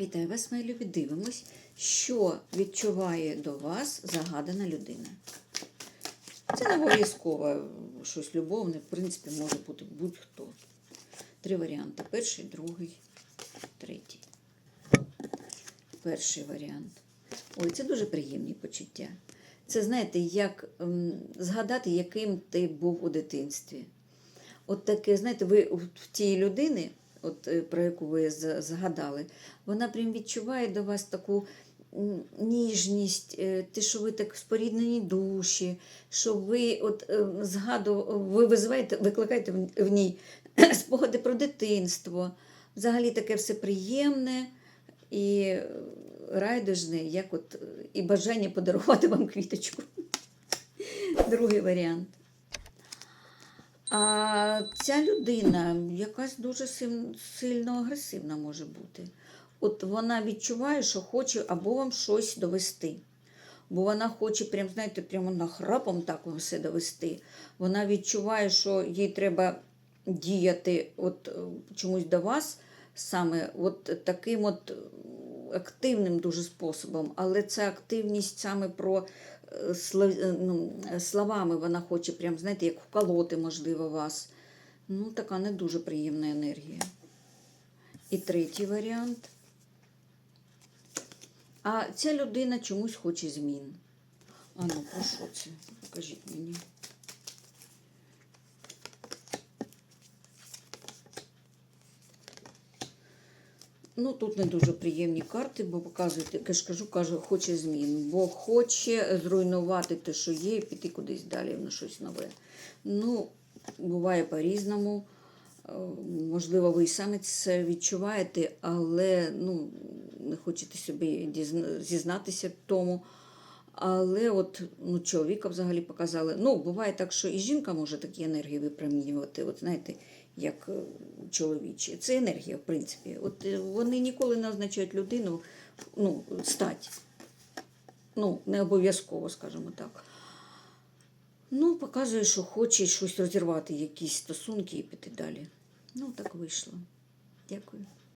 Вітаю вас, мої любі. Дивимось, що відчуває до вас загадана людина. Це не обов'язково щось любовне, в принципі, може бути будь-хто. Три варіанти: перший, другий, третій. Перший варіант. Ой, це дуже приємні почуття. Це, знаєте, як ем, згадати, яким ти був у дитинстві. От таке, знаєте, ви в тієї людини, от, е, про яку ви згадали, вона прям відчуває до вас таку ніжність, е, те, що ви так споріднені душі, що ви от е, згаду, ви визиваєте, викликаєте в- ній спогади про дитинство. Взагалі таке все приємне і райдужне, як от і бажання подарувати вам квіточку. Другий варіант. А ця людина якась дуже сильно агресивна може бути. От вона відчуває, що хоче або вам щось довести. Бо вона хоче, прям, знаєте, прямо нахрапом так все довести. Вона відчуває, що їй треба діяти от, е, чомусь до вас саме от таким от активним дуже способом. Але це активність саме про е, е, ну, е, словами вона хоче, прям, знаєте, як вколоти, можливо, вас. Ну, така не дуже приємна енергія. І третій варіант. А ця людина чомусь хоче змін. А ну, про що це? Покажіть мені. Ну, тут не дуже приємні карти, бо показують, я ж кажу, каже, хоче змін, бо хоче зруйнувати те, що є, і піти кудись далі на щось нове. Ну, буває по-різному. Е, Можливо, ви і самі це відчуваєте, але ну, не хочете собі зізнатися тому. Але от ну, чоловіка взагалі показали. Ну, буває так, що і жінка може такі енергії випромінювати, от знаєте, як е, чоловічі. Це енергія, в принципі. От е, вони ніколи не означають людину, ну, стать. Ну, не обов'язково, скажімо так. Ну, показує, що хоче щось розірвати, якісь стосунки і піти далі. Ну, так вийшло. Дякую.